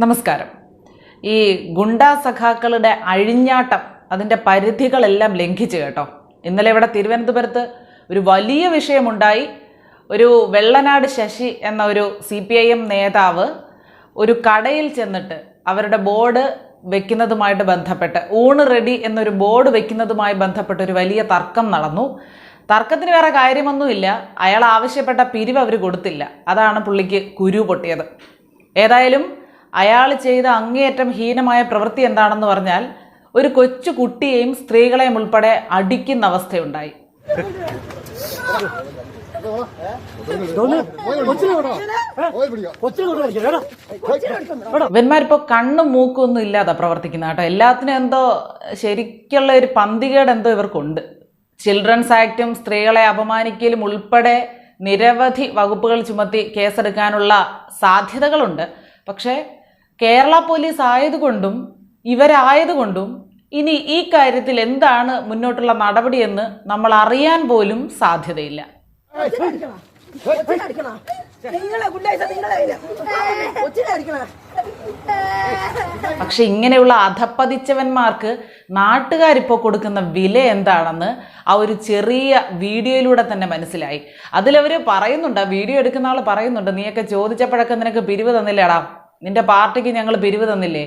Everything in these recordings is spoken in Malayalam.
നമസ്കാരം. ഈ ഗുണ്ടാ സഖാക്കളുടെ അഴിഞ്ഞാട്ടം അതിന്റെ പരിധികളെല്ലാം ലംഘിച്ചു കേട്ടോ. ഇന്നലെ ഇവിടെ തിരുവനന്തപുരത്ത് ഒരു വലിയ വിഷയമുണ്ടായി. ഒരു വെള്ളനാട് ശശി എന്ന ഒരു സി പി ഐ എം നേതാവ് ഒരു കടയിൽ ചെന്നിട്ട് അവരുടെ ബോർഡ് വെക്കുന്നതുമായിട്ട് ബന്ധപ്പെട്ട് ഊണ് റെഡി എന്നൊരു ബോർഡ് വെക്കുന്നതുമായി ബന്ധപ്പെട്ട് ഒരു വലിയ തർക്കം നടന്നു. തർക്കത്തിന് വേറെ കാര്യമൊന്നുമില്ല. അയാൾ ആവശ്യപ്പെട്ട പിരിവ് അവർ കൊടുത്തില്ല. അതാണ് പുള്ളിക്ക് കുരു പൊട്ടിയത്. ഏതായാലും അയാൾ ചെയ്ത അങ്ങേയറ്റം ഹീനമായ പ്രവൃത്തി എന്താണെന്ന് പറഞ്ഞാൽ ഒരു കൊച്ചു കുട്ടിയെയും സ്ത്രീകളെയും ഉൾപ്പെടെ അടിക്കുന്ന അവസ്ഥയുണ്ടായി. ഇവന്മാരിപ്പോ കണ്ണും മൂക്കും ഒന്നും ഇല്ലാതെ പ്രവർത്തിക്കുന്ന കേട്ടോ. എല്ലാത്തിനും എന്തോ ശരിക്കുള്ള ഒരു പന്തികേട് എന്തോ ഇവർക്കുണ്ട്. ചിൽഡ്രൻസ് ആക്റ്റും സ്ത്രീകളെ അപമാനിക്കലും ഉൾപ്പെടെ നിരവധി വകുപ്പുകൾ ചുമത്തി കേസെടുക്കാനുള്ള സാധ്യതകളുണ്ട്. പക്ഷേ കേരള പോലീസ് ആയതുകൊണ്ടും ഇവരായതുകൊണ്ടും ഇനി ഈ കാര്യത്തിൽ എന്താണ് മുന്നോട്ടുള്ള നടപടിയെന്ന് നമ്മൾ അറിയാൻ പോലും സാധ്യതയില്ല. പക്ഷെ ഇങ്ങനെയുള്ള അധപ്പതിച്ചവന്മാർക്ക് നാട്ടുകാരിപ്പോൾ കൊടുക്കുന്ന വില എന്താണെന്ന് ആ ഒരു ചെറിയ വീഡിയോയിലൂടെ തന്നെ മനസ്സിലായി. അതിലവർ പറയുന്നുണ്ട് വീഡിയോ എടുക്കുന്ന ആൾ പറയുന്നുണ്ട് നീയൊക്കെ ചോദിച്ചപ്പോഴൊക്കെ നിനക്ക് പിരിവ് തന്നില്ലേടാ? നിന്റെ പാർട്ടിക്ക് ഞങ്ങൾ പിരിവ് തന്നില്ലേ?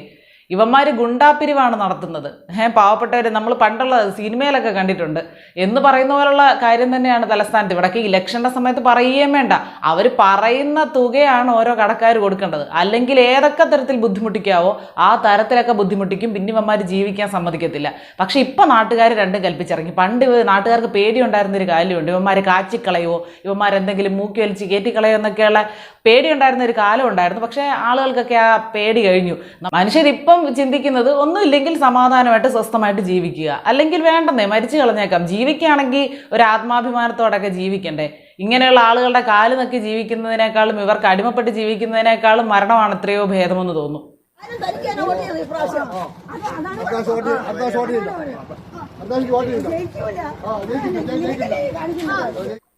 ഇവന്മാർ ഗുണ്ടാപ്പിരിവാണ് നടത്തുന്നത്. ഏഹ് പാവപ്പെട്ടവർ നമ്മൾ പണ്ടുള്ള സിനിമയിലൊക്കെ കണ്ടിട്ടുണ്ട്. എന്ന് പറയുന്ന പോലുള്ള കാര്യം തന്നെയാണ് തലസ്ഥാനത്ത്. ഇവിടേക്ക് ഇലക്ഷന്റെ സമയത്ത് പറയുകയും വേണ്ട. അവർ പറയുന്ന തുകയാണ് ഓരോ കടക്കാർ കൊടുക്കേണ്ടത്. അല്ലെങ്കിൽ ഏതൊക്കെ തരത്തിൽ ബുദ്ധിമുട്ടിക്കാവോ ആ തരത്തിലൊക്കെ ബുദ്ധിമുട്ടിക്കും. പിന്നെ ഇവന്മാർ ജീവിക്കാൻ സമ്മതിക്കത്തില്ല. പക്ഷേ ഇപ്പം നാട്ടുകാർ രണ്ടും കൽപ്പിച്ചിറങ്ങി. പണ്ട് നാട്ടുകാർക്ക് പേടിയുണ്ടായിരുന്നൊരു കാര്യമുണ്ട്. ഇവന്മാർ കാച്ചിക്കളയോ ഇവന്മാർ എന്തെങ്കിലും മൂക്കി വലിച്ച് കയറ്റിക്കളയോ എന്നൊക്കെയുള്ള പേടിയുണ്ടായിരുന്ന ഒരു കാലം ഉണ്ടായിരുന്നു. പക്ഷേ ആളുകൾക്കൊക്കെ ആ പേടി കഴിഞ്ഞു. മനുഷ്യരിപ്പം ചിന്തിക്കുന്നത് ഒന്നുമില്ലെങ്കിൽ സമാധാനമായിട്ട് സ്വസ്ഥമായിട്ട് ജീവിക്കുക. അല്ലെങ്കിൽ വേണ്ടെന്നേ മരിച്ചു കളഞ്ഞേക്കാം. ജീവിക്കുകയാണെങ്കിൽ ഒരു ആത്മാഭിമാനത്തോടൊക്കെ ജീവിക്കണ്ടേ? ഇങ്ങനെയുള്ള ആളുകളുടെ കാൽ നക്കി ജീവിക്കുന്നതിനേക്കാളും ഇവർക്ക് അടിമപ്പെട്ട് ജീവിക്കുന്നതിനേക്കാളും മരണമാണ് എത്രയോ ഭേദമെന്ന് തോന്നുന്നു.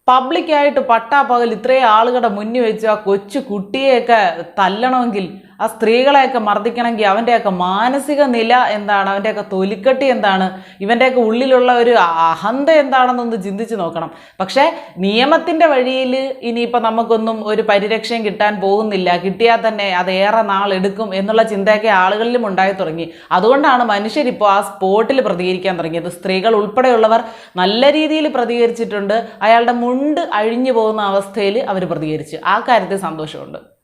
പബ്ലിക്കായിട്ട് പട്ടാപ്പകൽ ഇത്രയും ആളുകളുടെ മുന്നിൽ വെച്ച് ആ കൊച്ചു കുട്ടിയെയൊക്കെ തല്ലണമെങ്കിൽ ആ സ്ത്രീകളെയൊക്കെ മർദ്ദിക്കണമെങ്കിൽ അവന്റെയൊക്കെ മാനസിക നില എന്താണ്? അവന്റെയൊക്കെ തൊലിക്കെട്ടി എന്താണ്? ഇവന്റെയൊക്കെ ഉള്ളിലുള്ള ഒരു അഹന്ത എന്താണെന്നൊന്ന് ചിന്തിച്ച് നോക്കണം. പക്ഷേ നിയമത്തിന്റെ വഴിയിൽ ഇനിയിപ്പോൾ നമുക്കൊന്നും ഒരു പരിരക്ഷയും കിട്ടാൻ പോകുന്നില്ല. കിട്ടിയാൽ തന്നെ അത് ഏറെ നാളെടുക്കും എന്നുള്ള ചിന്തയൊക്കെ ആളുകളിലും ഉണ്ടായി തുടങ്ങി. അതുകൊണ്ടാണ് മനുഷ്യരിപ്പോൾ ആ സ്പോട്ടിൽ പ്രതികരിക്കാൻ തുടങ്ങിയത്. സ്ത്രീകൾ ഉൾപ്പെടെയുള്ളവർ നല്ല രീതിയിൽ പ്രതികരിച്ചിട്ടുണ്ട്. അയാളുടെ മുണ്ട് അഴിഞ്ഞു പോകുന്ന അവസ്ഥയിൽ അവർ പ്രതികരിച്ചു. ആ കാര്യത്തിൽ സന്തോഷമുണ്ട്.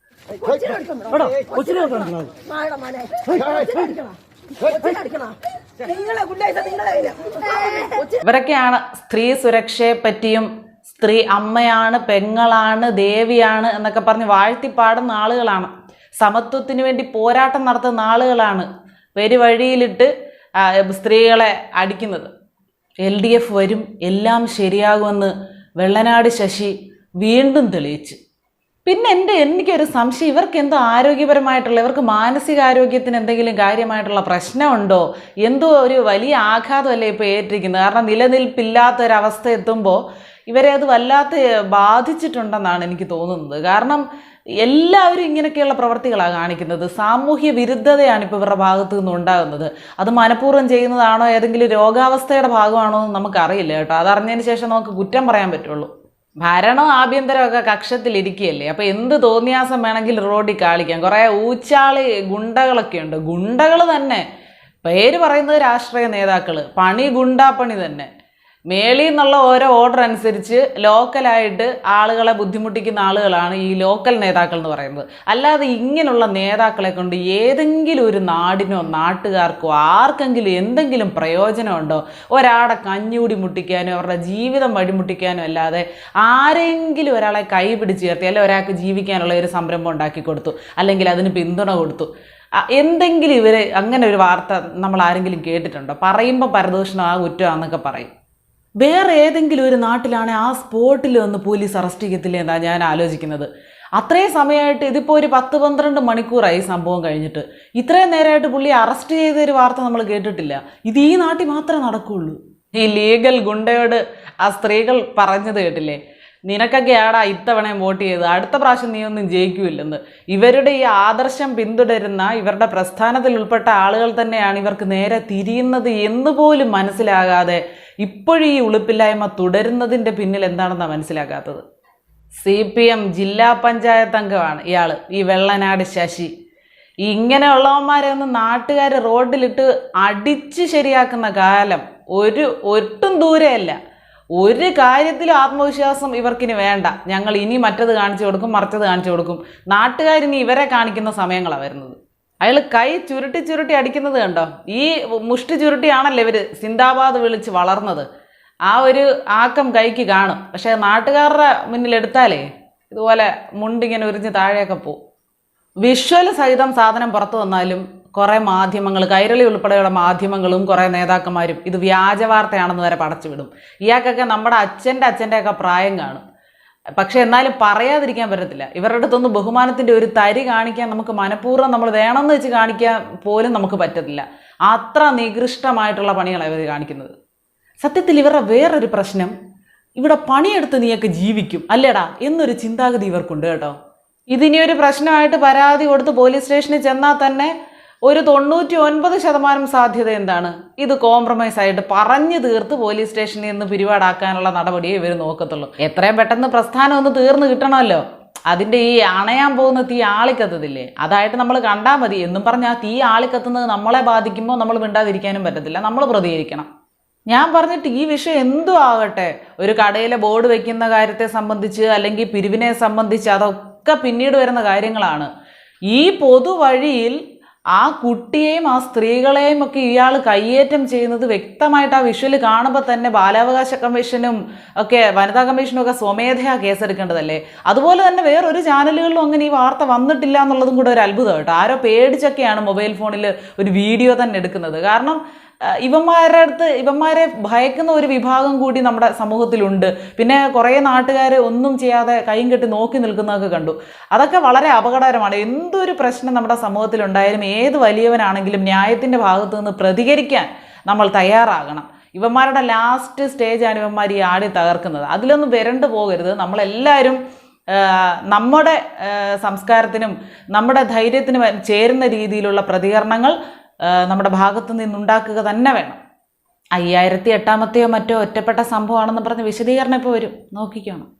ഇവരൊക്കെയാണ് സ്ത്രീ സുരക്ഷയെ പറ്റിയും സ്ത്രീ അമ്മയാണ് പെങ്ങളാണ് ദേവിയാണ് എന്നൊക്കെ പറഞ്ഞ് വാഴ്ത്തിപ്പാടുന്ന ആളുകളാണ്. സമത്വത്തിന് വേണ്ടി പോരാട്ടം നടത്തുന്ന ആളുകളാണ് പെരുവഴിയിലിട്ട് വഴിയിലിട്ട് സ്ത്രീകളെ അടിക്കുന്നത്. എൽ ഡി എഫ് വരും എല്ലാം ശരിയാകുമെന്ന് വെള്ളനാട് ശശി വീണ്ടും തെളിയിച്ചു. പിന്നെ എന്റെ എനിക്കൊരു സംശയം. ഇവർക്ക് എന്തോ ആരോഗ്യപരമായിട്ടുള്ള ഇവർക്ക് മാനസികാരോഗ്യത്തിന് എന്തെങ്കിലും കാര്യമായിട്ടുള്ള പ്രശ്നമുണ്ടോ? എന്തോ ഒരു വലിയ ആഘാതമല്ലേ ഇപ്പോൾ ഏറ്റിരിക്കുന്നത്? കാരണം നിലനിൽപ്പില്ലാത്തൊരവസ്ഥ എത്തുമ്പോൾ ഇവരെ അത് വല്ലാത്ത ബാധിച്ചിട്ടുണ്ടെന്നാണ് എനിക്ക് തോന്നുന്നത്. കാരണം എല്ലാവരും ഇങ്ങനെയൊക്കെയുള്ള പ്രവർത്തികളാണ് കാണിക്കുന്നത്. സാമൂഹ്യ വിരുദ്ധതയാണ് ഇപ്പോൾ ഇവരുടെ ഭാഗത്തു നിന്ന് ഉണ്ടാകുന്നത്. അത് മനഃപൂർവം ചെയ്യുന്നതാണോ? ഏതെങ്കിലും രോഗാവസ്ഥയുടെ ഭാഗമാണോ എന്ന് നമുക്കറിയില്ല കേട്ടോ. അതറിഞ്ഞതിന് ശേഷം നമുക്ക് കുറ്റം പറയാൻ പറ്റുള്ളൂ. ഭരണം ആഭ്യന്തരമൊക്കെ കക്ഷത്തിലിരിക്കുകയല്ലേ? അപ്പോൾ എന്ത് തോന്നിയാസം വേണമെങ്കിൽ റോഡിൽ കാളിക്കാം. കുറേ ഊച്ചാളി ഗുണ്ടകളൊക്കെ ഉണ്ട്. ഗുണ്ടകൾ തന്നെ. പേര് പറയുന്നത് രാഷ്ട്രീയ നേതാക്കൾ പണി ഗുണ്ടാപ്പണി തന്നെ. മേളിൽ നിന്നുള്ള ഓരോ ഓർഡർ അനുസരിച്ച് ലോക്കലായിട്ട് ആളുകളെ ബുദ്ധിമുട്ടിക്കുന്ന ആളുകളാണ് ഈ ലോക്കൽ നേതാക്കൾ എന്ന് പറയുന്നത്. അല്ലാതെ ഇങ്ങനെയുള്ള നേതാക്കളെ കൊണ്ട് ഏതെങ്കിലും ഒരു നാടിനോ നാട്ടുകാർക്കോ ആർക്കെങ്കിലും എന്തെങ്കിലും പ്രയോജനമുണ്ടോ? ഒരാളെ കഞ്ഞൂടി മുട്ടിക്കാനോ അവരുടെ ജീവിതം വഴിമുട്ടിക്കാനോ അല്ലാതെ ആരെങ്കിലും ഒരാളെ കൈ പിടിച്ച് ചേർത്തി അല്ലെങ്കിൽ ഒരാൾക്ക് ജീവിക്കാനുള്ള ഒരു സംരംഭം ഉണ്ടാക്കി കൊടുത്തു അല്ലെങ്കിൽ അതിന് പിന്തുണ കൊടുത്തു. എന്തെങ്കിലും ഇവരെ അങ്ങനെ ഒരു വാർത്ത നമ്മൾ ആരെങ്കിലും കേട്ടിട്ടുണ്ടോ? പറയുമ്പോൾ പരദൂഷണം ആ കുറ്റമാണെന്നൊക്കെ പറയും. വേറെ ഏതെങ്കിലും ഒരു നാട്ടിലാണെങ്കിൽ ആ സ്പോട്ടിൽ വന്ന് പോലീസ് അറസ്റ്റ് ചെയ്യത്തില്ല എന്നാണ് ഞാൻ ആലോചിക്കുന്നത്. അത്രയും സമയമായിട്ട് ഇതിപ്പോൾ ഒരു പത്ത് പന്ത്രണ്ട് മണിക്കൂറായി സംഭവം കഴിഞ്ഞിട്ട്. ഇത്രയും നേരമായിട്ട് പുള്ളി അറസ്റ്റ് ചെയ്ത ഒരു വാർത്ത നമ്മൾ കേട്ടിട്ടില്ല. ഇത് ഈ നാട്ടിൽ മാത്രമേ നടക്കുകയുള്ളൂ ഈ ലീഗൽ ഗുണ്ടയോട് ആ സ്ത്രീകൾ പറഞ്ഞത് കേട്ടില്ലേ? നിനക്കൊക്കെയാടാ ഇത്തവണയും വോട്ട് ചെയ്ത് അടുത്ത പ്രാവശ്യം നീ ഒന്നും ജയിക്കൂല്ലെന്ന്. ഇവരുടെ ഈ ആദർശം പിന്തുടരുന്ന ഇവരുടെ പ്രസ്ഥാനത്തിൽ ഉൾപ്പെട്ട ആളുകൾ തന്നെയാണ് ഇവർക്ക് നേരെ തിരിയുന്നത് എന്നുപോലും മനസ്സിലാകാതെ ഇപ്പോഴും ഈ ഉളുപ്പില്ലായ്മ തുടരുന്നതിന്റെ പിന്നിൽ എന്താണെന്നാണ് മനസ്സിലാക്കാത്തത് സി പി എം ജില്ലാ പഞ്ചായത്ത് അംഗമാണ് ഇയാൾ ഈ വെള്ളനാട് ശശി. ഇങ്ങനെയുള്ളവന്മാരെ ഒന്ന് നാട്ടുകാർ റോഡിലിട്ട് അടിച്ച് ശരിയാക്കുന്ന കാലം ഒരു ഒട്ടും ദൂരെയല്ല. ഒരു കാര്യത്തിലും ആത്മവിശ്വാസം ഇവർക്കിനി വേണ്ട. ഞങ്ങൾ ഇനി മറ്റത് കാണിച്ചു കൊടുക്കും മറിച്ചത് കാണിച്ചു കൊടുക്കും. നാട്ടുകാരിനി ഇവരെ കാണിക്കുന്ന സമയങ്ങളാണ് വരുന്നത്. അയാൾ കൈ ചുരുട്ടി ചുരുട്ടി അടിക്കുന്നത് കണ്ടോ? ഈ മുഷ്ടി ചുരുട്ടിയാണല്ലോ ഇവർ സിന്ദാബാദ് വിളിച്ച് വളർന്നത്. ആ ഒരു ആക്കം കൈക്ക് കാണും. പക്ഷേ നാട്ടുകാരുടെ മുന്നിലെടുത്താലേ ഇതുപോലെ മുണ്ടിങ്ങനെ ഉരിഞ്ഞ് താഴെയൊക്കെ പോവും. വിഷ്വൽ സഹിതം സാധനം പുറത്തു വന്നാലും കുറേ മാധ്യമങ്ങൾ കൈരളി ഉൾപ്പെടെയുള്ള മാധ്യമങ്ങളും കുറേ നേതാക്കന്മാരും ഇത് വ്യാജ വാർത്തയാണെന്ന് വരെ പടച്ചു വിടും ഇയാൾക്കൊക്കെ നമ്മുടെ അച്ഛന്റെ അച്ഛന്റെയൊക്കെ പ്രായം കാണും. പക്ഷെ എന്നാലും പറയാതിരിക്കാൻ പറ്റത്തില്ല. ഇവരുടെ അടുത്തൊന്നും ബഹുമാനത്തിന്റെ ഒരു തരി കാണിക്കാൻ നമുക്ക് മനഃപൂർവം നമ്മൾ വേണമെന്ന് വെച്ച് കാണിക്കാൻ പോലും നമുക്ക് പറ്റത്തില്ല. അത്ര നികൃഷ്ടമായിട്ടുള്ള പണികളാണ് ഇവർ കാണിക്കുന്നത്. സത്യത്തിൽ ഇവരുടെ വേറൊരു പ്രശ്നം ഇവിടെ പണിയെടുത്ത് നീയൊക്കെ ജീവിക്കും. അല്ലേടാ എന്നൊരു ചിന്താഗതി ഇവർക്കുണ്ട് കേട്ടോ. ഇതിനി ഒരു പ്രശ്നമായിട്ട് പരാതി കൊടുത്ത് പോലീസ് സ്റ്റേഷനിൽ ചെന്നാൽ തന്നെ ഒരു തൊണ്ണൂറ്റി ഒൻപത് ശതമാനം സാധ്യത എന്താണ്? ഇത് കോംപ്രമൈസ് ആയിട്ട് പറഞ്ഞു തീർത്ത് പോലീസ് സ്റ്റേഷനിൽ നിന്ന് പിരിവാടാക്കാനുള്ള നടപടിയെ ഇവർ നോക്കത്തുള്ളൂ. എത്രയും പെട്ടെന്ന് പ്രസ്ഥാനം ഒന്ന് തീർന്നു കിട്ടണമല്ലോ. അതിന്റെ ഈ അണയാൻ പോകുന്ന തീ ആളിക്കത്തതില്ലേ അതായിട്ട് നമ്മൾ കണ്ടാൽ മതി. എന്നും പറഞ്ഞാൽ ആ തീ ആളിക്കത്തുന്നത് നമ്മളെ ബാധിക്കുമ്പോൾ നമ്മൾ മിണ്ടാതിരിക്കാനും പറ്റത്തില്ല. നമ്മൾ പ്രതികരിക്കണം. ഞാൻ പറഞ്ഞിട്ട് ഈ വിഷയം എന്തും ആകട്ടെ ഒരു കടയിലെ ബോർഡ് വെക്കുന്ന കാര്യത്തെ സംബന്ധിച്ച് അല്ലെങ്കിൽ പിരിവിനെ സംബന്ധിച്ച് അതൊക്കെ പിന്നീട് വരുന്ന കാര്യങ്ങളാണ്. ഈ പൊതുവഴിയിൽ ആ കുട്ടിയെയും ആ സ്ത്രീകളെയും ഒക്കെ ഇയാൾ കയ്യേറ്റം ചെയ്യുന്നത് വ്യക്തമായിട്ട് ആ വിഷ്വൽ കാണുമ്പോൾ തന്നെ ബാലാവകാശ കമ്മീഷനും ഒക്കെ വനിതാ കമ്മീഷനും ഒക്കെ സ്വമേധയാ കേസെടുക്കേണ്ടതല്ലേ? അതുപോലെ തന്നെ വേറൊരു ചാനലുകളിലും അങ്ങനെ ഈ വാർത്ത വന്നിട്ടില്ല എന്നുള്ളതും കൂടെ ഒരു അത്ഭുതം ആരോ പേടിച്ചൊക്കെയാണ് മൊബൈൽ ഫോണിൽ ഒരു വീഡിയോ തന്നെ എടുക്കുന്നത്. കാരണം ഇവന്മാരുടെ അടുത്ത് ഇവന്മാരെ ഭയക്കുന്ന ഒരു വിഭാഗം കൂടി നമ്മുടെ സമൂഹത്തിലുണ്ട്. പിന്നെ കുറേ നാട്ടുകാർ ഒന്നും ചെയ്യാതെ കൈയും കെട്ടി നോക്കി നിൽക്കുന്നതൊക്കെ കണ്ടു. അതൊക്കെ വളരെ അപകടകരമാണ്. എന്തൊരു പ്രശ്നം നമ്മുടെ സമൂഹത്തിലുണ്ടായാലും ഏത് വലിയവനാണെങ്കിലും ന്യായത്തിന്റെ ഭാഗത്തു നിന്ന് പ്രതികരിക്കാൻ നമ്മൾ തയ്യാറാകണം. ഇവന്മാരുടെ ലാസ്റ്റ് സ്റ്റേജാണ് ഇവന്മാർ ഈ ആടി തകർക്കുന്നത്. അതിലൊന്നും വരണ്ടു പോകരുത്. നമ്മളെല്ലാവരും നമ്മുടെ സംസ്കാരത്തിനും നമ്മുടെ ധൈര്യത്തിനും ചേരുന്ന രീതിയിലുള്ള പ്രതികരണങ്ങൾ നമ്മുടെ ഭാഗത്തു നിന്നുണ്ടാക്കുക തന്നെ വേണം. അയ്യായിരത്തി എട്ടാമത്തെയോ മറ്റോ ഒറ്റപ്പെട്ട സംഭവമാണെന്ന് പറഞ്ഞ് വിശദീകരണം ഇപ്പോൾ വരും. നോക്കിക്കണം.